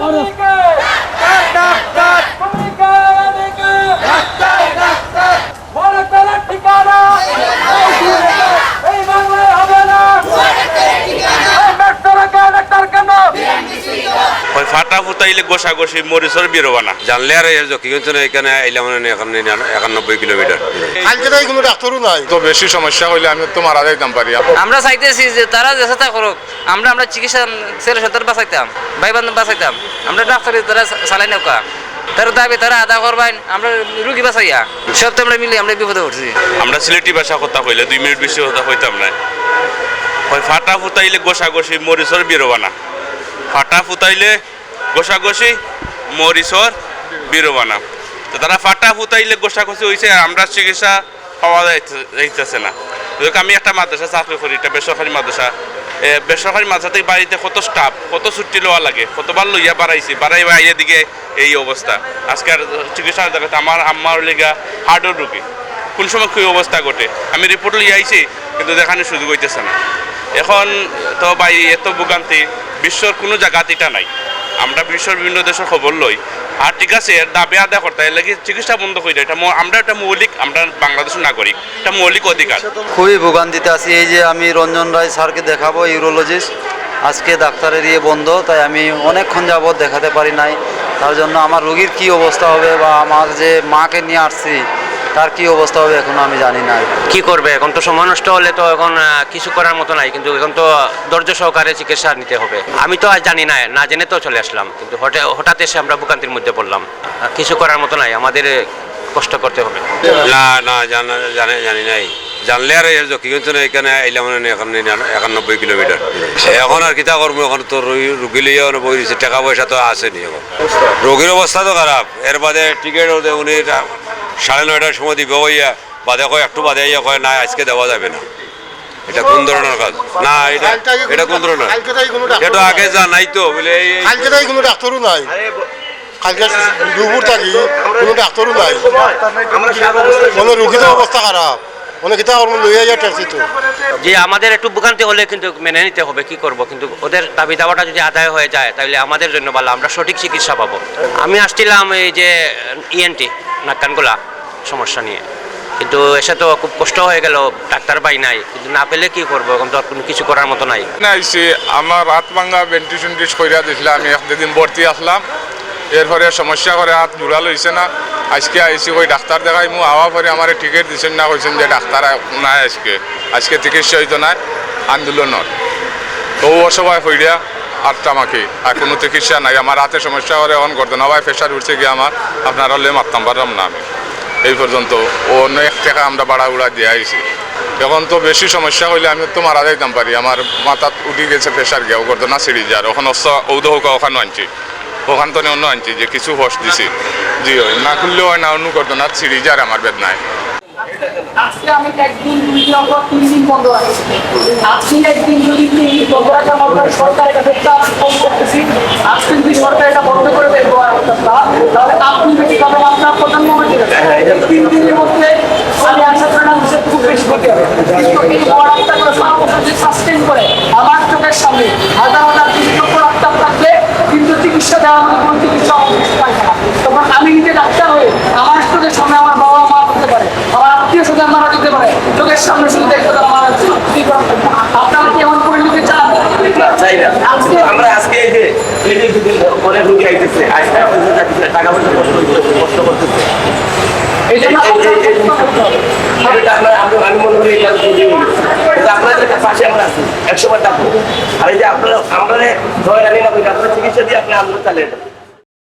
ওই ফাটা ফুটাইলে গোসা গোসি মরিচর বেরোবা না জানলে আর এর জকি কিন্তু এখানে আইলাম মানে এখানে একানব্বই কিলোমিটার কালকে তাই কোনো ডাক্তারও নাই। তো বেশি সমস্যা হইলে আমি তো মারা যাইতাম পারি আমরা চাইতেছি যে তারা যে চেষ্টা করুক আমরা আমরা চিকিৎসা ছেলে সত্তর বাঁচাইতাম ভাই বান্ধব বাঁচাইতাম। আমরা ডাক্তার তারা চালাই নৌকা তারা দাবি তারা আদা করবেন আমরা রুগী বাঁচাইয়া। সব তো আমরা মিলে আমরা বিপদে উঠছি আমরা সিলেটি ভাষা কথা কইলে দুই মিনিট বেশি কথা কইতাম না ওই ফাটা ফুটাইলে গোসা গোসি মরিচর বেরোবা না ফাটা ফুটাইলে গোসা গোসি মরিচর বেরোবা তো তারা ফাটা ফুটাইলে গোসা গোসি হয়েছে আমরা চিকিৎসা পাওয়া যাইতে- যাইতেছে না। আমি একটা মাদ্রাসা চাকরি করি, এটা বেসরকারি মাদ্রাসা। বেসরকারি মাদ্রাসা থেকে বাড়িতে কত স্টাফ কত ছুটি লওয়া লাগে, কতবার লইয়া বাড়াইছি, বাড়াই বাড়াইয়া দিকে এই অবস্থা। আজকের চিকিৎসার জায়গাতে আমার আম্মার লেগা হার্টের রুগী কোন সময় কী অবস্থা ঘটে? আমি রিপোর্ট লিয়ে আইছি, কিন্তু দেখানোর সুযোগ হইতেছে না। এখন তো ভাই, এত ভোগান্তি, বিশ্বর কোনো জায়গাতে এটা নাই। আমরা বিশ্বের বিভিন্ন দেশের খবর লই। আর ঠিক আছে, এর দাবি আদায় করতে লাগি চিকিৎসা বন্ধ করে দেয় এটা আমরা একটা মৌলিক, আমরা বাংলাদেশের নাগরিক, এটা মৌলিক অধিকার। খুবই ভোগান্তিতে আছি। এই যে আমি রঞ্জন রায় স্যারকে দেখাবো, ইউরোলজিস্ট। আজকে ডাক্তারের ইয়ে বন্ধ, তাই আমি অনেকক্ষণ যাবৎ দেখাতে পারি নাই। তার জন্য আমার রোগীর কি অবস্থা হবে বা আমার যে মাকে নিয়ে আসছি তার কি অবস্থা হবে এখনও আমি জানি না। কি করবে? এখন তো সময় নষ্ট হলে তো এখন কিছু করার মতো নাই কিন্তু এখন তো ধৈর্য সহকারে চিকিৎসা নিতে হবে। আমি তো আজ জানি না না জেনে তো চলে আসলাম কিন্তু হঠাৎ হঠাৎ এসে আমরা ভোগান্তির মধ্যে পড়লাম। কিছু করার মতো নাই আমাদের কষ্ট করতে হবে। না না জানা জানে জানি নাই। জানলে আর এর কিন্তু এখানে আইলাম এখানে একানব্বই কিলোমিটার। এখন আর কিতা করব এখন তো রুগী- লইয়া বই দিছে টাকা পয়সা তো আসেনি এখন। রোগীর অবস্থা তো খারাপ। এর বাদে টিকিট উনি সাড়ে নয়টার সময় দিব হইয়া বাদে কয় একটু বাদে আইয়া কয় না আজকে দেওয়া যাবে না। এটা কোন ধরনের কাজ? না এটা এটা কোন ধরনের? কোনো এটা আগে যা নাই তো বলে কালকে তাই কোনো ডাক্তারও নাই। কালকে দুপুর থাকি কোনো ডাক্তারও নাই। মানে রুগীদের অবস্থা খারাপ। কিতা করব লইয়া যায় ট্যাক্সি তো। যে আমাদের একটু ভোগান্তি হলে কিন্তু মেনে নিতে হবে কি করব? কিন্তু ওদের দাবি দাওয়াটা যদি আদায় হয়ে যায় তাহলে আমাদের জন্য ভালো আমরা সঠিক চিকিৎসা পাবো। আমি আসছিলাম এই যে ইএনটি নাকানগুলা সমস্যা নিয়ে। কিন্তু এসে তো খুব কষ্ট হয়ে গেল, ডাক্তার পাই নাই। কিন্তু না পেলে কি করব? এখন তো আর কোনো কিছু করার মতো নাই। আইসি আমার হাত ভাঙ্গা উন্টিস কইরা দিছিলাম, আমি একদিন ভর্তি আসলাম। এরপরে সমস্যা করে হাত জোড়া লইছে না। আজকে আইসি ওই ডাক্তার দেখাই মু আওয়া পরে আমার টিকিট দিছেন না, কইছেন যে ডাক্তার নাই আজকে। আজকে চিকিৎসা হইতো নাই আন্দোলনত। তো ও অসহায় হইয়া আর আমাকে আর কোনো চিকিৎসা নাই। আমার হাতে সমস্যা করে অন করতে না। ভাই, প্রেশার উঠছে গিয়ে আমার। আপনারা হলে মারতাম পারলাম না আমি। এই পর্যন্ত ও এক টাকা আমরা বাড়া উড়া দিয়ে আইছি। এখন তো বেশি সমস্যা হইলে আমি তো মারা যাইতাম পারি। আমার মাথাত উঠি গেছে প্রেশার গিয়ে করতো না সিঁড়ি যার ওখানে ঔদ হোক, ওখানে আনছি। ওখান তো অন্য আনছি, যে কিছু হস দিছি। জি না করলেও হয় না, অন্য করতো না, সিঁড়ি যার আমার বেদনায়। আজকে আমি একদিন দুই দিন অথবা তিন দিন বন্ধ রাখছি আজকে একদিন যদি তিন দিন বন্ধ রাখার মতো সরকারের কাছে চাপ কম করতেছি। আজকে যদি সরকার এটা বন্ধ করে দেয় অবস্থা তাহলে আপনি বেশি পাবেন আপনার প্রধানমন্ত্রী তিন দিনের মধ্যে আমি আশা করি না খুব বেশি ক্ষতি হবে। কিন্তু এই গোয়ারটা করে সাস্টেন করে, আমার চোখের সামনে হাজার হাজার লক্ষ ডাক্তার থাকলে কিন্তু চিকিৎসা দেওয়ার মতো কোনো চিকিৎসা অবস্থা পাইছে না তখন আমি নিজে ডাক্তার হয়ে আমার চোখের সামনে আমার বাবা মা করতে পারে আমার আত্মীয় স্বজন মারা যেতে পারে। চোখের সামনে শুধু দেখতে? আপনারা কি এমন পরিণতি চান চাই না। আমরা আজকে এই যে এই যে যদি অনেক রুগী আইতেছে আজকে টাকা পয়সা কষ্ট করতেছে আপনাদের পাশে আমরা আছি আর এই যে আপনারা আমরা ধরে আনি না আপনারা চিকিৎসা দিয়ে আপনি আমরা চালিয়ে